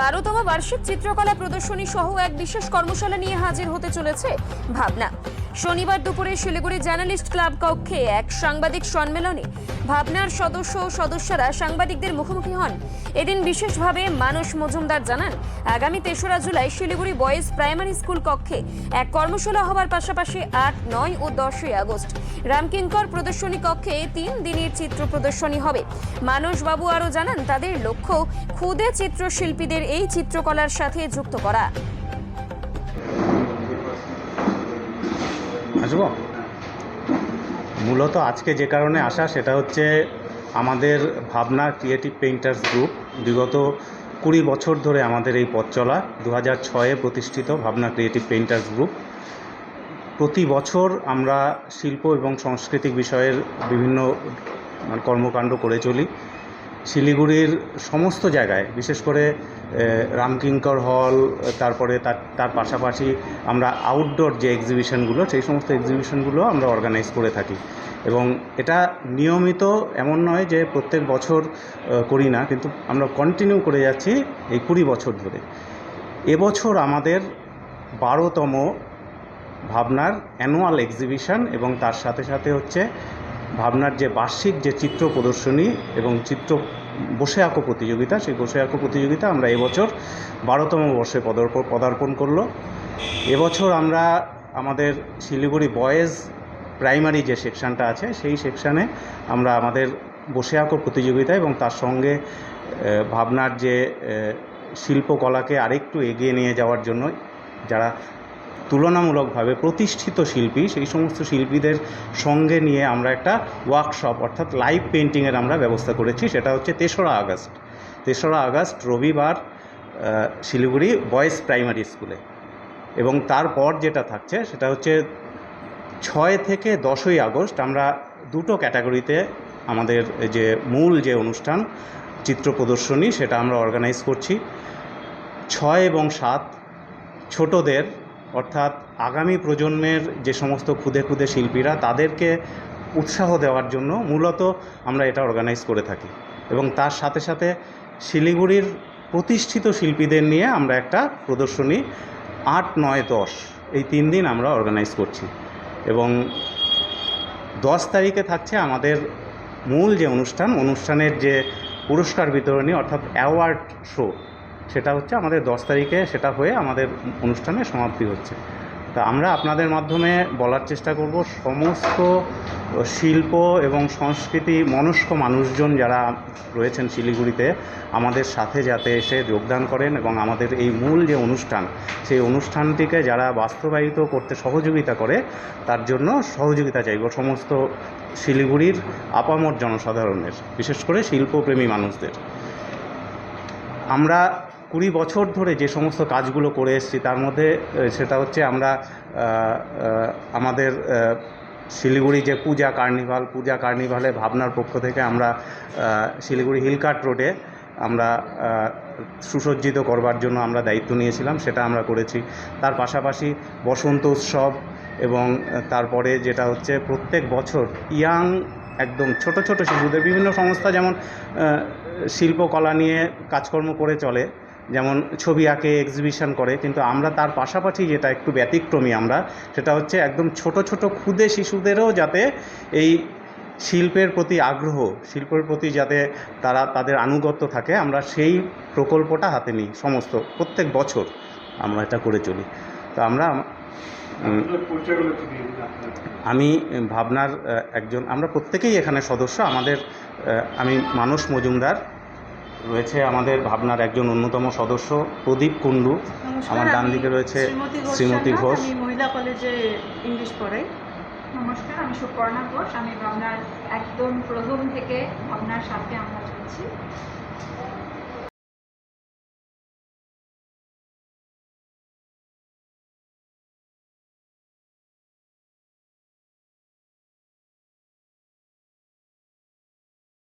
বারোতম বার্ষিক চিত্রকলা প্রদর্শনী সহ এক বিশেষ কর্মশালা নিয়ে হাজির হতে চলেছে ভাবনা। শনিবার দুপুরে শিলিগুড়ি জার্নালিস্ট ক্লাব কক্ষে এক সাংবাদিক সম্মেলনে ভাবনার সদস্য ও সদস্যরা সাংবাদিকদের মুখোমুখি হন। এদিন বিশেষভাবে মানস মজুমদার জানান, আগামী তেসরা July Siliguri boys primary school কক্ষে এক কর্মশালা হবার পাশাপাশি আট, নয় ও দশই আগস্ট রামকিঙ্কর প্রদর্শনী কক্ষে তিন দিনের চিত্র প্রদর্শনী হবে। মানসবাবু আরও জানান, তাদের লক্ষ্য ক্ষুদে চিত্রশিল্পীদের এই চিত্রকলার সাথে যুক্ত করা। আসব? মূলত আজকে যে কারণে আসা সেটা হচ্ছে আমাদের ভাবনা ক্রিয়েটিভ পেইন্টার্স গ্রুপ বিগত কুড়ি বছর ধরে আমাদের এই পথ চলা দু হাজার ছয়ে প্রতিষ্ঠিত ভাবনা ক্রিয়েটিভ পেইন্টার্স গ্রুপ প্রতি বছর আমরা শিল্প এবং সাংস্কৃতিক বিষয়ের বিভিন্ন কর্মকাণ্ড করে চলি। শিলিগুড়ির সমস্ত জায়গায়, বিশেষ করে রামকিঙ্কর হল, তারপরে তার তার পাশাপাশি আমরা আউটডোর যে এক্সিবিশনগুলো সেই সমস্ত এক্সিবিশনগুলো আমরা অর্গানাইজ করে থাকি। এবং এটা নিয়মিত এমন নয় যে প্রত্যেক বছর করি না, কিন্তু আমরা কন্টিনিউ করে যাচ্ছি এই কুড়ি বছর ধরে। এবছর আমাদের বারোতম ভাবনার অ্যানুয়াল এক্সিবিশন এবং তার সাথে সাথে হচ্ছে ভাবনার যে বার্ষিক যে চিত্র প্রদর্শনী এবং চিত্র বসে আঁকো প্রতিযোগিতা, সেই বসে আঁকো প্রতিযোগিতা আমরা এবছর বারোতম বর্ষে পদার্পণ পদার্পণ করল। এবছর আমরা আমাদের শিলিগুড়ি বয়েজ প্রাইমারি যে সেকশনটা আছে, সেই সেকশানে আমরা আমাদের বসে আঁকো প্রতিযোগিতা এবং তার সঙ্গে ভাবনার যে শিল্পকলাকে আরেকটু এগিয়ে নিয়ে যাওয়ার জন্য যারা তুলনামূলকভাবে প্রতিষ্ঠিত শিল্পী, সেই সমস্ত শিল্পীদের সঙ্গে নিয়ে আমরা একটা ওয়ার্কশপ অর্থাৎ লাইভ পেন্টিংয়ের আমরা ব্যবস্থা করেছি, সেটা হচ্ছে তেসরা আগস্ট। তেসরা আগস্ট, রবিবার শিলিগুড়ি বয়েজ প্রাইমারি স্কুলে এবং তারপর যেটা থাকছে, সেটা হচ্ছে ছয় থেকে দশই আগস্ট আমরা দুটো ক্যাটাগরিতে আমাদের যে মূল যে অনুষ্ঠান, চিত্র প্রদর্শনী, সেটা আমরা অর্গানাইজ করছি। ছয় এবং সাত ছোটদের অর্থাৎ আগামী প্রজন্মের যে সমস্ত ক্ষুদে ক্ষুদে শিল্পীরা, তাদেরকে উৎসাহ দেওয়ার জন্য মূলত আমরা এটা অর্গানাইজ করে থাকি। এবং তার সাথে সাথে শিলিগুড়ির প্রতিষ্ঠিত শিল্পীদের নিয়ে আমরা একটা প্রদর্শনী আট, নয়, দশ এই তিন দিন আমরা অর্গানাইজ করছি। এবং দশ তারিখে থাকছে আমাদের মূল যে অনুষ্ঠান, অনুষ্ঠানের যে পুরস্কার বিতরণী অর্থাৎ অ্যাওয়ার্ড শো সেটা হচ্ছে আমাদের দশ তারিখে সেটা হয়ে আমাদের অনুষ্ঠানের সমাপ্তি হচ্ছে। তা আমরা আপনাদের মাধ্যমে বলার চেষ্টা করব, সমস্ত শিল্প এবং সংস্কৃতি মনস্ক মানুষজন যারা রয়েছেন শিলিগুড়িতে, আমাদের সাথে যাতে এসে যোগদান করেন এবং আমাদের এই মূল যে অনুষ্ঠান, সেই অনুষ্ঠানটিকে যারা বাস্তবায়িত করতে সহযোগিতা করে, তার জন্য সহযোগিতা চাইব সমস্ত শিলিগুড়ির আপামর জনসাধারণের, বিশেষ করে শিল্পপ্রেমী মানুষদের। আমরা কুড়ি বছর ধরে যে সমস্ত কাজগুলো করে এসেছি, তার মধ্যে সেটা হচ্ছে আমরা আমাদের শিলিগুড়ি যে পূজা কার্নিভাল, পূজা কার্নিভালে ভাবনার পক্ষ থেকে আমরা শিলিগুড়ি হিলকাট রোডে আমরা সুসজ্জিত করবার জন্য আমরা দায়িত্ব নিয়েছিলাম, সেটা আমরা করেছি। তার পাশাপাশি বসন্ত উৎসব এবং তারপরে যেটা হচ্ছে প্রত্যেক বছর ইয়াং একদম ছোট ছোট শিশুদের বিভিন্ন সংস্থা যেমন শিল্পকলা নিয়ে কাজকর্ম করে চলে যেমন ছবি আঁকে এক্সিবিশন করে কিন্তু আমরা তার পাশাপাশি যেটা একটু ব্যতিক্রমী আমরা সেটা হচ্ছে একদম ছোট ছোট ক্ষুদে শিশুদেরও যাতে এই শিল্পের প্রতি আগ্রহ শিল্পের প্রতি যাতে তারা তাদের আনুগত্য থাকে আমরা সেই প্রকল্পটা হাতে নিই সমস্ত প্রত্যেক বছর আমরা এটা করে চলি। তো আমরা আমি ভাবনার একজন আমরা প্রত্যেকেই এখানে সদস্য আমাদের আমি মানস মজুমদার রয়েছে আমাদের ভাবনার একজন অন্যতম সদস্য প্রদীপ কুণ্ডু। আমার ডান দিকে রয়েছে শ্রীমতী ঘোষ মহিলা কলেজে ইংলিশ পড়াই। নমস্কার আমি সুপর্ণা ঘোষ আমি ভাবনার একদম প্রথম থেকে ভাবনার সাথে আমরা চলছি।